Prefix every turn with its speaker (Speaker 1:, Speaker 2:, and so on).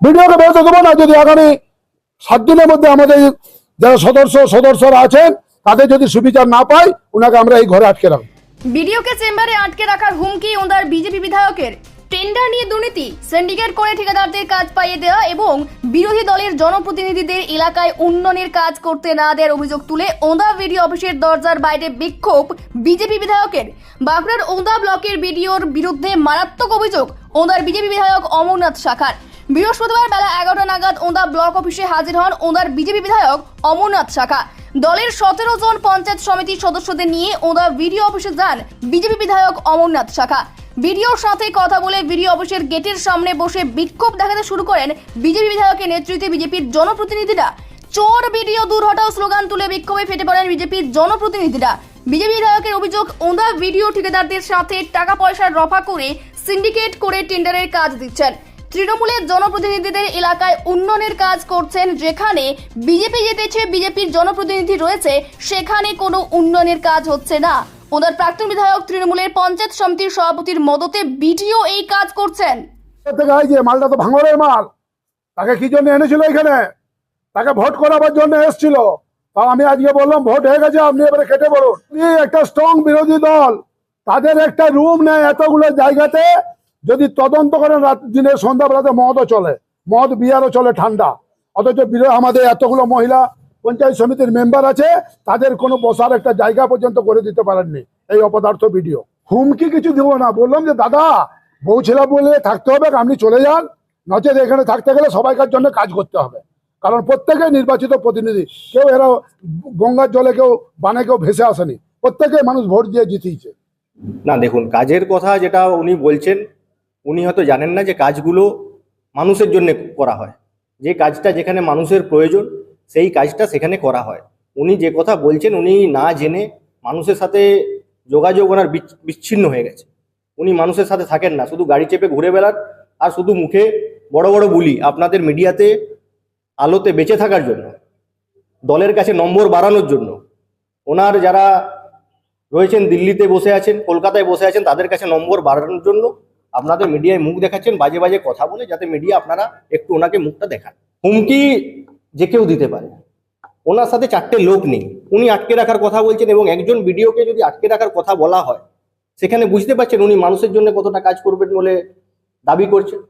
Speaker 1: ভিডিওকে বেরোতে দেবো না। যদি আগামী সাত দিনের মধ্যে আমাদের যারা সদস্য, সদস্যরা আছেন, তাদের যদি সুবিচার না পাই, ওনাকে আমরা এই ঘরে আটকে রাখব।
Speaker 2: বিডিওকে চেম্বারে আটকে রাখার হুমকি ওনার বিজেপি বিধায়কের। টেন্ডার নিয়ে দুর্নীতি সিন্ডিকেট করে ঠিকাদারদের কাজ পাইয়ে দেওয়া এবং বিরোধী দলের জনপ্রতিনিধিদের এলাকায় উন্নয়নের কাজ করতে না দেওয়ার অভিযোগ তুলে ওন্দা ভিডিও অফিসের দরজার বাইরে বিক্ষোভ বিজেপি বিধায়কের। বাঁকুড়ার ওন্দা ব্লকের বিডিওর বিরুদ্ধে মারাত্মক অভিযোগ ওন্দার বিজেপি বিধায়ক অমরনাথ শাখার। বৃহস্পতিবার বেলা এগারোটা নাগাদ ওন্দা ব্লক অফিসে হাজির হন ওন্দার বিজেপি বিধায়ক অমরনাথ শাখা। দলের সতেরো জন পঞ্চায়েত সমিতির সদস্যদের নিয়ে ওদা ভিডিও অফিসে যান বিজেপি বিধায়ক অমরনাথ শাখা। ভিডিওর সাথে কথা বলে ভিডিও অফিসের গেটের সামনে বসে বিক্ষোভ দেখাতে শুরু করেন বিজেপি বিধায়কের নেতৃত্বে বিজেপির জনপ্রতিনিধিরা। চোর ভিডিও দূর হটাও স্লোগান তুলে বিক্ষোভে ফেটে পড়েন বিজেপির জনপ্রতিনিধিরা। বিজেপি বিধায়কের অভিযোগ, ওন্দা ভিডিও ঠিকাদারদের সাথে টাকা পয়সা রফা করে সিন্ডিকেট করে টেন্ডারের কাজ দিচ্ছেন। তৃণমূলের জনপ্রতিনিধিদের এলাকায় উন্নয়নের কাজ করছেন যেখানে বিজেপি জিতেছে, বিজেপির জনপ্রতিনিধি রয়েছে, সেখানে কোনো উন্নয়নের কাজ হচ্ছে না। ওদের প্রাক্তন বিধায়ক তৃণমূলের পঞ্চায়েত সমিতির সভাপতির মদতে বিডিও এই কাজ করছেন।
Speaker 1: যে মালটা তো ভাঙরের মাল। তাকে কি জন্য এনেছিল এখানে? তাকে ভোট করাবার জন্য এসেছিল। তা আমি আজকে বললাম, ভোট হয়ে গেছে, আপনি এবারে কেটে এই একটা স্ট্রং বিরোধী দল। তাদের একটা রুম নেই এতগুলো জায়গাতে। যদি তদন্ত করেন রাত দিনের সন্ধ্যাবেলাতে মদও চলে, মদ, বিয়ারও চলে ঠান্ডা। অথচ আমাদের এতগুলো মহিলা, পঞ্চায়েত সমিতির মেম্বার আছে, তাদের কোনো বসার একটা জায়গা পর্যন্ত করে দিতে পারেননি এই অপদার্থ ভিডিও হুমকি কিছু দিব না। বললাম যে, দাদা, বউ ছেলে বলে থাকতে হবে, আপনি চলে যান। নচেত এখানে থাকতে গেলে সবাইকার জন্য কাজ করতে হবে। কারণ প্রত্যেকে নির্বাচিত প্রতিনিধি। কেউ এরা গঙ্গার জলে কেউ বানে, কেউ ভেসে আসেনি। প্রত্যেকে মানুষ ভোট দিয়ে জিতিয়েছে।
Speaker 3: না, দেখুন, কাজের কথা যেটা উনি বলছেন উনি হয়তো জানেন না যে কাজগুলো মানুষের জন্য করা হয়। যে কাজটা যেখানে মানুষের প্রয়োজন, সেই কাজটা সেখানে করা হয়। উনি যে কথা বলছেন, উনি না জেনে মানুষের সাথে যোগাযোগ ওনার বিচ্ছ- বিচ্ছিন্ন হয়ে গেছে। উনি মানুষের সাথে থাকেন না। শুধু গাড়ি চেপে ঘুরে বেড়ান আর শুধু মুখে বড় বড় বুলি আপনাদের মিডিয়াতে আলোতে বেঁচে থাকার জন্য, দলের কাছে নম্বর বাড়ানোর জন্য, ওনার যারা রয়েছেন দিল্লিতে বসে আছেন, কলকাতায় বসে আছেন, তাদের কাছে নম্বর বাড়ানোর জন্য আপনাদের মিডিয়ায় মুখ দেখাচ্ছেন, বাজে বাজে কথা বলে, যাতে মিডিয়া আপনারা একটু ওনাকে মুখটা দেখান। হুমকি যে কেউ দিতে পারে। ওনার সাথে চারটে লোক নেই। উনি আটকে রাখার কথা বলছেন এবং একজন ভিডিওকে যদি আটকে রাখার কথা বলা হয়, সেখানে বুঝতে পারছেন উনি মানুষের জন্য কতটা কাজ করবেন বলে দাবি করছেন।